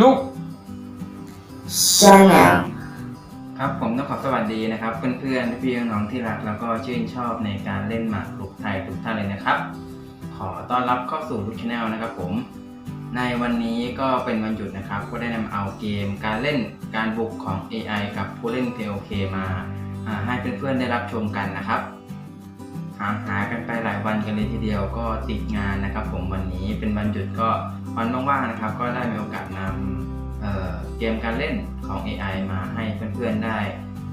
ลูก Channel ครับผมต้องขอสวัสดีนะครับ เพื่อนๆพี่ๆน้องๆที่รักแล้วก็ชื่นชอบในการเล่นหมากรุกไทยทุกท่านเลยนะครับ ขอต้อนรับเข้าสู่ลูกชาแนลนะครับผมในวันนี้ก็เป็นวันหยุดนะครับ ก็ได้นำเอาเกมการเล่นการบุกของ AI กับผู้เล่น POK มาอ่าให้เพื่อนๆได้รับชมกันนะครับ ห่างหายกันไปหลายวันกันเลยทีเดียวก็ติดงานนะครับ ผมวันนี้เป็นวันหยุดก็วันว่างๆนะครับ ก็ได้มีโอกาสนำเเกมการเล่นของ AI มาให้เพื่อนๆได้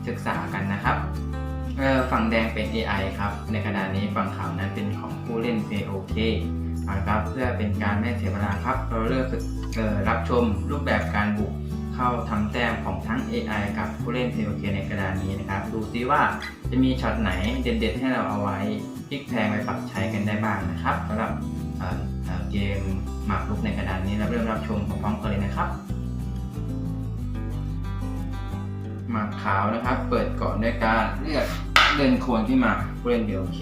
ศึกษากันนะครับฝั่งแดงเป็น AI ครับ ในกระนี้ฝั่งขาวนั้นเป็นของผู้เล่น POK นะครับเพื่อเป็นการไม่เสียเวลาครับ เราเลือกรับชมรูปแบบการบุก เข้าทำแต้มของทั้ง AI กับผู้เล่น POK ในกระดาษนี้นะครับ ดูซิว่าจะมีช็อตไหนเด็ดๆ ให้เราเอาไว้พลิกแพลงไปปรับใช้กันได้บ้างนะครับสำหรับเเเกมหมากรุกในกระดานนี้เราเริ่มรับชมพร้อมๆกันเลยนะครับหมากขาวนะครับ เปิดก่อนด้วยการเลือกเดินโคนที่มาผู้เล่น POK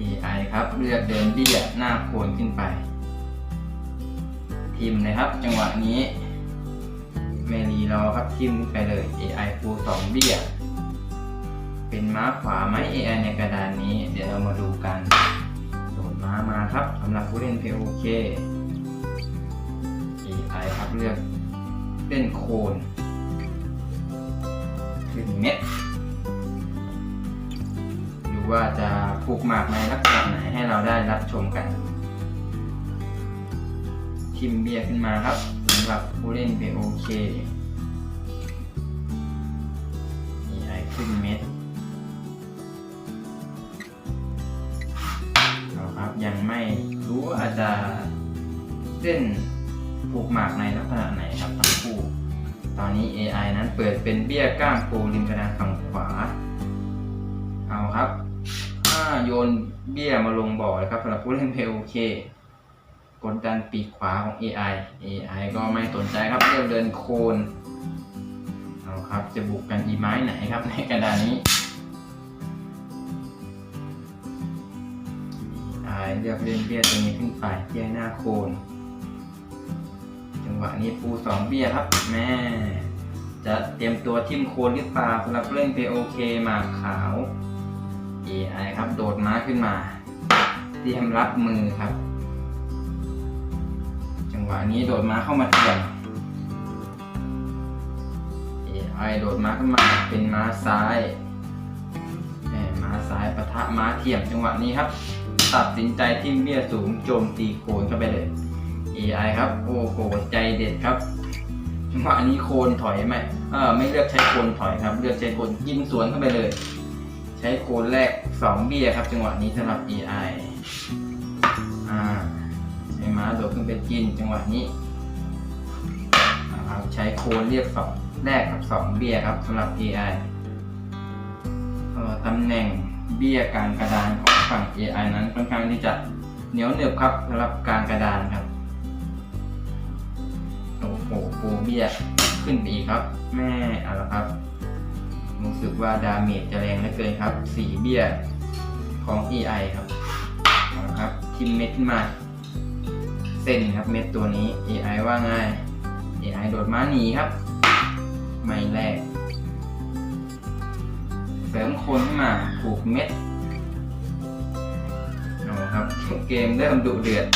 AI ครับเลือกเดินเบี้ยหน้าโคนขึ้นไป ทิมเลยครับ จังหวะนี้เมรีรอครับทิมขึ้นไปเลย AI ปูสองเบี้ย เป็นม้าขวาไหม AI ในกระดานนี้ เดี๋ยวเรามาดูกันโดดม้ามาครับสำหรับผู้เล่น POK AI ครับเลือกเล่นโคนขึ้นเม็ดดูว่าจะผูกหมากในลักษณะไหนให้เราได้รับชมกัน ทิมเบียร์ขึ้นมาครับสำหรับผู้เล่น POK AI ขึ้นเม็ดเอาครับยังไม่รู้ว่าจจะเล่นผูกหมากในลักษณะไหนครับทั้งคู่ ตอนนี้ AI นั้นเปิดเป็นเบี้ยก้ามปูริมกระดานฝั่งขวา เอาครับถ้าโยนเบี้ยมาลงบ่อเลยครับสำหรับผู้เล่น POK กดดันปีกขวาของ AI AI ก็ไม่สนใจครับเลือกเดินโคนเอาครับจะบุกกันอีไม้ไหนครับในกระดานนี้ AI เลือกเล่นเบี้ยตัวนี้ขึ้นไปเบี้ยหน้าโคนจังหวะนี้ปูสองเบี้ยครับ แม่จะเตรียมตัวทิมโคนหรือเปล่าสำหรับเล่น POK หมาขาว AI ครับโดดม้าขึ้นมา เตรียมรับมือครับ หวะนี้โดดม้าเข้ามาเทียม AI โดดม้าขึ้นมาเป็นม้าซ้ายม้าซ้ายปะทะม้าเทียมจังหวะนี้ครับ ตัดสินใจทิมเบี้ยสูงโจมตีโคนเข้าไปเลย AI ครับโอ้โหใจเด็ดครับจังหวะนี้โคนถอยไหมเออไม่เลือกใช้โคนถอยครับ เลือกใช้โคนยิงสวนเข้าไปเลย ใช้โคนแรกสองเบี้ยครับ จังหวะนี้สำหรับ AI อ่า ม้าโดดขึ้นไปกินจังหวะนี้นะครับใช้โคนเรียกสองแรกกับสองเบี้ยครับสำหรับ AI เอ่อตำแหน่งเบี้ยกลางกระดานของฝั่ง AI นั้นค่อนข้างที่จะเหนียวเหนืบครับสำหรับกลางกระดานครับโอ้โหปูเบี้ยขึ้นไปอีกครับ แม่เอาละครับรู้สึกว่าดาเมจจะแรงเหลือเกินครับสีเบี้ยของ AI ครับเอาละครับทิมเม็ดขึ้นมา เส้นครับเม็ดตัวนี้ AI ว่าง่าย AI โดดม้าหนีครับ ไม่แรก เสริมคนขึ้นมาผูกเม็ดเอาละครับเกมเริ่มดุเดือด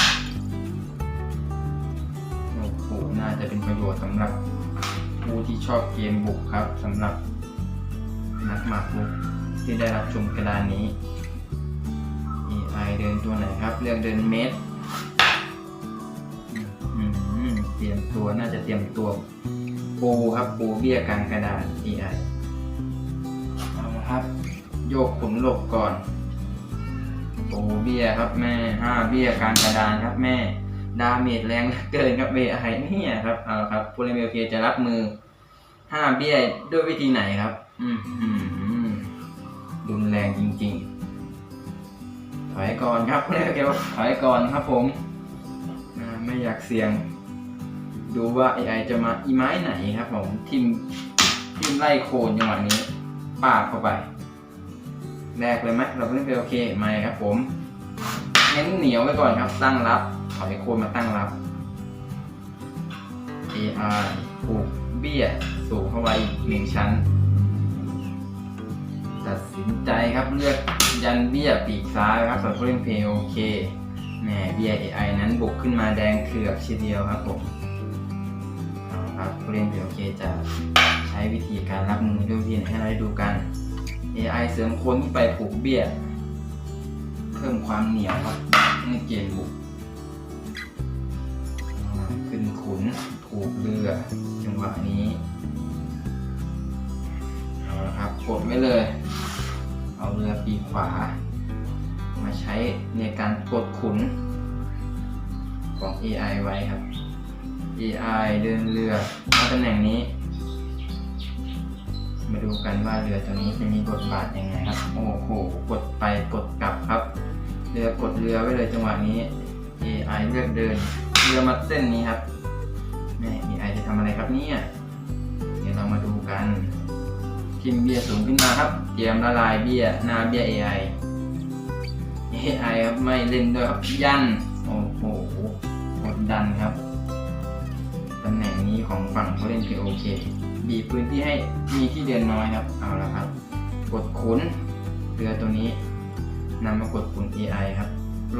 โอ้โหน่าจะเป็นประโยชน์สำหรับผู้ที่ชอบเกมบุกครับสำหรับนักหมากบุกที่ได้รับชมกระดานนี้ AI เดินตัวไหนครับ เลือกเดินเมต รียมตัวน่าจะเตรียมตัวปูครับปูเบี้ยกลางกระดาน AI เอาละครับ โยกขุนหลบก่อนปูเบี้ยครับแม่ห้าเบี้ยกลางกระดานครับแม่ดาเมจแรงเกินครับเบไอเนี่ยครับเอาละครับผู้เล่นเบลเคียจะรับมือห้าเบี้ยด้วยวิธีไหนครับ อืมอืมอืมรุนแรงจริง ๆ ถอยก่อนครับเล่นเบลเคียถอยก่อนครับผม ไม่อยากเสี่ยง ดูว่า AI จะมาอีไม้ไหนครับผมทิมทิมไล่โคนจังหวะนี้ปาดเข้าไปแรกเลยไหมเราเล่นเบลเคไม่ครับผมเน้นเหนียวไว้ก่อนครับ ตั้งรับถอยโคนมาตั้งรับ AI ผูกเบี้ยสูงเข้าไว้อีกหนึ่งชั้นตัดสินใจครับเลือกยันเบี้ยปีกซ้ายครับส่วนผู้เล่นเพย์โอเคแหมเบี้ย AI นั้นบุกขึ้นมาแดงเขือกทีเดียวครับผม ครับผู้เล่นเพย์โอเคจะใช้วิธีการรับมือด้วยวิธีไหนให้เราได้ดูกัน AI เสริมโคนขึ้นไปผูกเบี้ย เพิ่มความเหนียวครับในเกมบุกขึ้นขุนผูกเรือจังหวะนี้เอาละครับกดไว้เลย เอาเรือปีขวา มาใช้ในการกดขุนของ AI ไว้ครับ AI เดินเรือมาตำแหน่งนี้ มาดูกันว่าเรือตัวนี้จะมีบทบาทยังไงครับ โอ้โห กดไปกดกลับครับ เรือกดเรือไว้เลยจังหวะนี้ AI เลือกเดิน เรือมาเส้นนี้ครับแม่ AI จะทำอะไรครับเนี่ยเดี๋ยวเรามาดูกันพิมพ์เบียสูงขึ้นมาครับ เตรียมละลายเบียหน้าเบีย AI AI ครับไม่เล่นด้วยครับยันโอ้โหกดดันครับ ตำแหน่งนี้ของฝั่งผู้เล่นคือโอเค บีบพื้นที่ให้มีที่เดินน้อยครับ เอาละครับ กดขุนเรือตัวนี้นำมากดขุน AI ครับ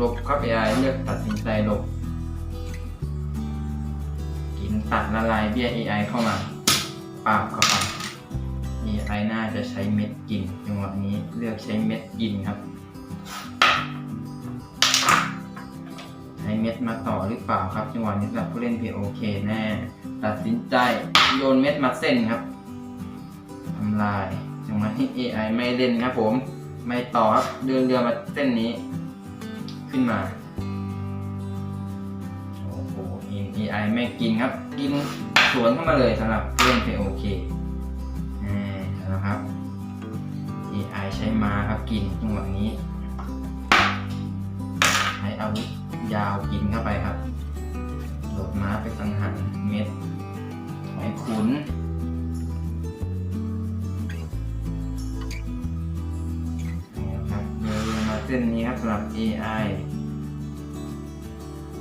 ลบครับ AI เลือกตัดสินใจลบ กินตัดละลายเบี้ย AI เข้ามาปาบเข้าไป AI น่าจะใช้เม็ดกินจังหวะนี้เลือกใช้เม็ดกินครับ เม็ดมาต่อหรือเปล่าครับจังหวะนี้สำหรับผู้เล่นเพโอเคแน่ ตัดสินใจโยนเม็ดมาเส้นครับทำลายจังหวะที่ AI ไม่เล่นครับผม ไม่ต่อครับเดินเรือมาเส้นนี้ ขึ้นมาโอ้โห AI ไม่กินครับ กินสวนเข้ามาเลยสำหรับผู้เล่นเพโอเคนะครับ AI ใช้มาครับกินจังหวะนี้ใช้อาวุธ ยาวกินเข้าไปครับ โดดม้าไปสังหารเม็ดถอยขุนนี่ครับเดินมาเส้นนี้ครับสำหรับ AI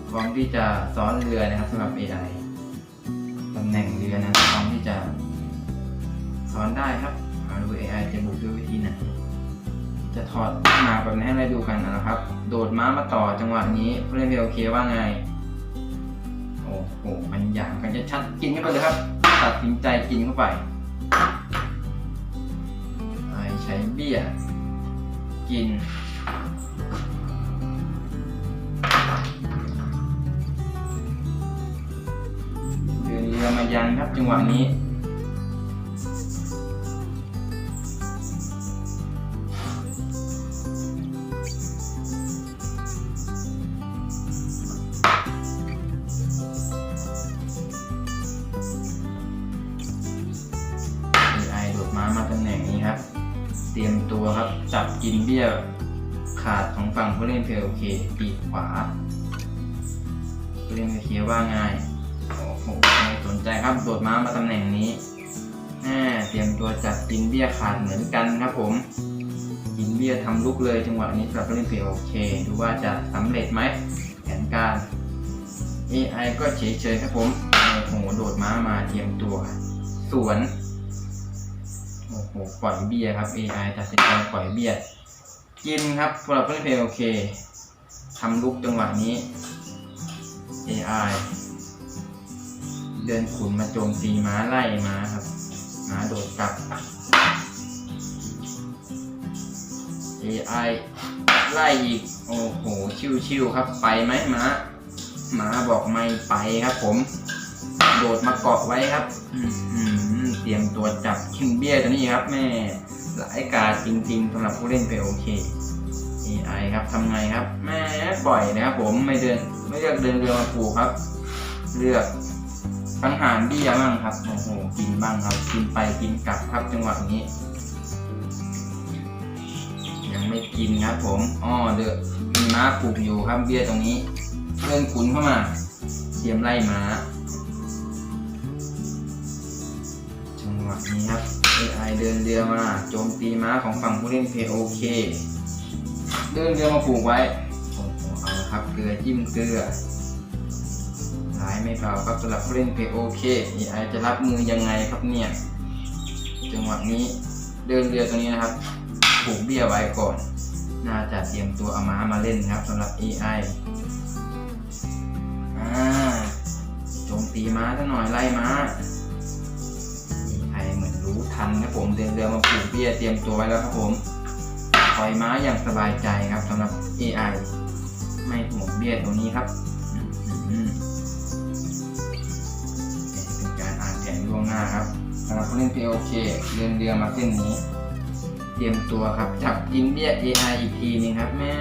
พร้อมที่จะซ้อนเรือนะครับสำหรับ AI ตำแหน่งเรือนะพร้อมที่จะซ้อนได้ครับมาดู AI จะบุกด้วยวิธีไหน จะถอดมาแบบนี้ให้เราดูกันนะครับ โดดม้ามาต่อจังหวะนี้ผู้เล่นเพลโอเคว่าไง โอ้โห มันอย่างกันจะชัดกินเข้าไปเลยครับ ตัดสินใจกินเข้าไปใช้เบี้ย กินเรือเรือมายันครับจังหวะนี้ เตรียมตัวครับ จับกินเบี้ยขาดของฝั่งผู้เล่นเพลโอเคปีกขวาผู้เล่นเพลโอเคว่าไงโอ้โหไม่สนใจครับ โดดม้ามาตำแหน่งนี้แน่เตรียมตัวจับกินเบี้ยขาดเหมือนกันครับผมกินเบี้ยทำลุกเลยจังหวะนี้สำหรับผู้เล่นเพลโอเค ดูว่าจะสำเร็จไหมแผนการ AI ก็เฉยๆครับผมโอ้โหโดดม้ามาเตรียมตัว สวน โอ้โหปล่อยเบียร์ครับ AI ตัดสินใจปล่อยเบียร์กินครับสำหรับเพื่อนเพลงโอเคทำลุกจังหวะนี้ AI เดินขุนมาโจมตีม้าไล่ม้าครับม้าโดดกลับ AI ไล่อีก โอ้โห ชิวๆครับ ไปไหมม้าม้าบอกไม่ไปครับผม โดดมาเกาะไว้ครับเตรียมตัวจับคิงเบียตัวนี้ครับแม่หลายกาจริงๆสำหรับผู้เล่นไปโอเค AI ครับทำไงครับ แม่ปล่อยนะครับผมไม่เดินไม่เลือกเดินเรือมาผูกครับ เลือกสังหารเบี้ยบ้างครับโอ้โหกินบ้างครับ กินไปกินกลับครับจังหวะนี้ ยังไม่กินครับผมอ้อเดือมีม้าผูกอยู่ครับเบี้ยตรงนี้เลื่อนขุนเข้ามาเตรียมไล่ม้า วะนี้ครับ AI เดินเรือมาโจมตีม้าของฝั่งผู้เล่น POK เดินเรือมาผูกไว้โอ้โหเอาครับเกลือจิ้มเกลือหลายไม่เบาครับสำหรับผู้เล่นเพโอเค AI จะรับมือยังไงครับเนี่ยจังหวะนี้เดินเรือตรงนี้นะครับผูกเบี้ยไว้ก่อน น่าจะเตรียมตัวเอาม้ามาเล่นครับสำหรับ AI อ่าโจมตีม้าซะหน่อยไล่ม้า AI เหมือนรู้ทันครับผมเดินเรือมาผูกเบี้ยเตรียมตัวไว้แล้วครับผมปล่อยม้าอย่างสบายใจครับสำหรับ AI ไม่ห่วงเบี้ยตรงนี้ครับเป็นการอ่านแผนล่วงหน้าครับสำหรับผู้เล่น POK เดินเรือมาเส้นนี้ เตรียมตัวครับจับกินเบี้ย AI อีกทีนึงครับแม่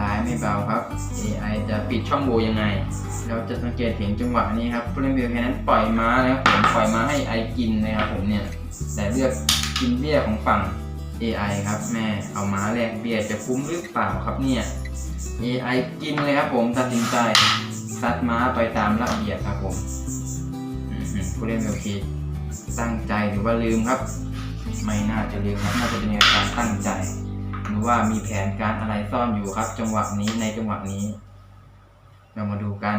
ร้ายไม่เบาครับ AI จะปิดช่องโหว่ยังไง เราจะสังเกตเห็นจังหวะนี้ครับผู้เล่นเบียร์แค่นั้นปล่อยม้าแล้วผมปล่อยม้าให้ไอกินนะครับผมเนี่ยแต่เลือกกินเบี้ยของฝั่ง AI ครับแม่เอาม้าแลกเบี้ยจะคุ้มหรือเปล่าครับเนี่ย AI กินเลยครับผมตัดสินใจซัดม้าไปตามระเบียบครับผมผู้เล่นเบลคีตั้งใจหรือว่าลืมครับ ไม่น่าจะลืมครับน่าจะเป็นการตั้งใจ หรือว่ามีแผนการอะไรซ่อนอยู่ครับ จังหวะนี้ในจังหวะนี้ เรามาดูกัน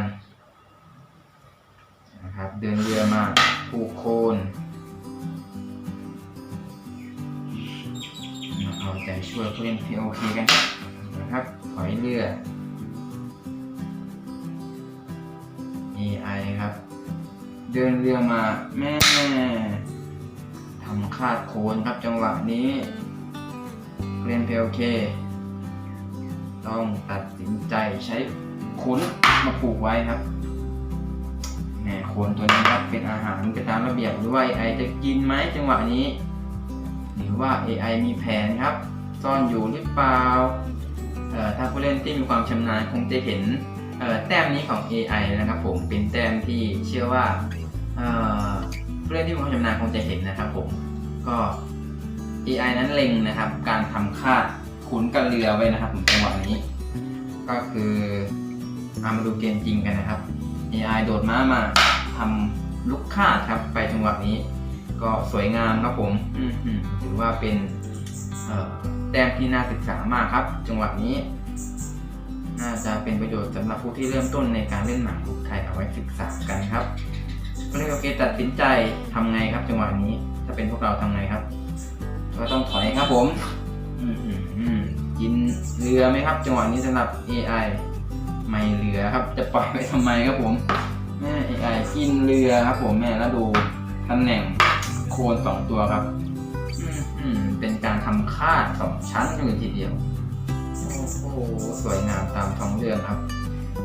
นะครับ เดินเรือมาผูกโคนเอาใจช่วยผู้เล่นพีโอเคกันนะครับถอยเรือ AI ครับ เดินเรือมาแม่ทำคาดโคนครับจังหวะนี้ เล่นพีโอเคต้องตัดสินใจใช้ขุนมาปลูกไว้ครับแหมโคนตัวนี้ครับเป็นอาหารไปตามระเบียบหรือว่า AI จะกินไหมจังหวะนี้ หรือว่า AI มีแผนครับ ซ่อนอยู่หรือเปล่าเอ่อถ้าผู้เล่นที่มีความชำนาญคงจะเห็นเอ่อแต้มนี้ของ AI นะครับผมเป็นแต้มที่เชื่อว่าเอ่อผู้เล่นที่มีความชำนาญคงจะเห็นนะครับผมก็ AI นั้นเล็งนะครับ การทำคาดขุนกับเรือไว้นะครับผมจังหวะนี้ ก็คือเอามาดูเกมจริงกันนะครับ AI โดดม้ามาทำลุกคาดครับ ไปจังหวะนี้ ก็สวยงามครับผมถือว่าเป็นแต้มที่น่าศึกษามากครับ จังหวะนี้ น่าจะเป็นประโยชน์สำหรับผู้ที่เริ่มต้นในการเล่นหมากรุกไทยเอาไว้ศึกษากันครับก็เลยโอเคตัดสินใจทำไงครับ จังหวะนี้ ถ้าเป็นพวกเราทำไงครับ ก็ต้องถอยครับผมอืมอืมอืมกินเรือไหมครับ จังหวะนี้สำหรับ AI ไม่เหลือครับ จะปล่อยไว้ทำไมครับผมแม่ AI กินเรือครับ ผมแม่แล้วดูตำแหน่งโคนสองตัวครับอืมอืมเป็นการทำคาดสองชั้นเลยทีเดียว โอ้โหสวยงามตามท้องเรื่องครับ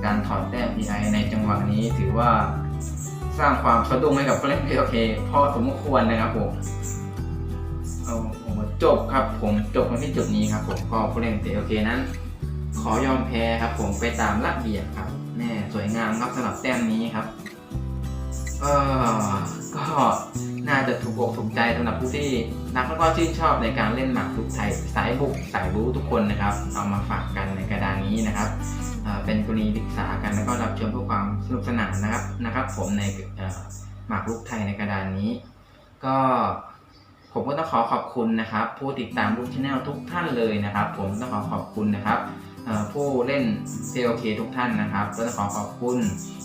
การถอดแต้ม AI ในจังหวะนี้ถือว่าสร้างความสะดุ้งให้กับผู้เล่นเพลโอเคพอสมควรนะครับผมโอ้โห จบครับผมจบกันที่จุดนี้ครับผมก็ผู้เล่นเตะโอเคนั้น ขอยอมแพ้ครับผมไปตามระเบียบครับแม่สวยงามครับสำหรับแต้มนี้ครับเออก็น่าจะถูกอกถูกใจสำหรับผู้ที่รักแล้วก็ชื่นชอบในการเล่นหมากรุกไทยสายบุกสายบู๊ทุกคนนะครับ เอามาฝากกันในกระดานนี้นะครับเเป็นกรณีศึกษากันแล้วก็รับชมเพื่อความสนุกสนานนะครับนะครับ ผมในหมากรุกไทยในกระดานนี้ ก็ ผมก็ต้องขอขอบคุณนะครับ ผู้ติดตามลูกชแนลทุกท่านเลยนะครับ ผมต้องขอขอบคุณนะครับผู้เล่น COK ทุกท่านนะครับก็ต้องขอขอบคุณ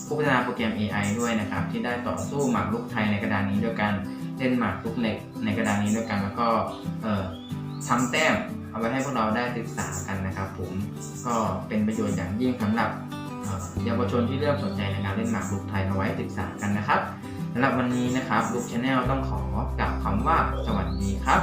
ผู้พัฒนาโปรแกรม AI ด้วยนะครับ ที่ได้ต่อสู้หมากรุกไทยในกระดานนี้ด้วยกันเล่นหมากรุกเหล็กในกระดานนี้ด้วยกัน แล้วก็ทำแต้มเอาไว้ให้พวกเราได้ศึกษากันนะครับ ผมก็เป็นประโยชน์อย่างยิ่งสำหรับเยาวชนที่เริ่มสนใจในการเล่นหมากรุกไทยเอาไว้ศึกษากันนะครับสำหรับวันนี้นะครับลูกชาแนลต้องขอ ขอกล่าวคำว่าสวัสดีครับ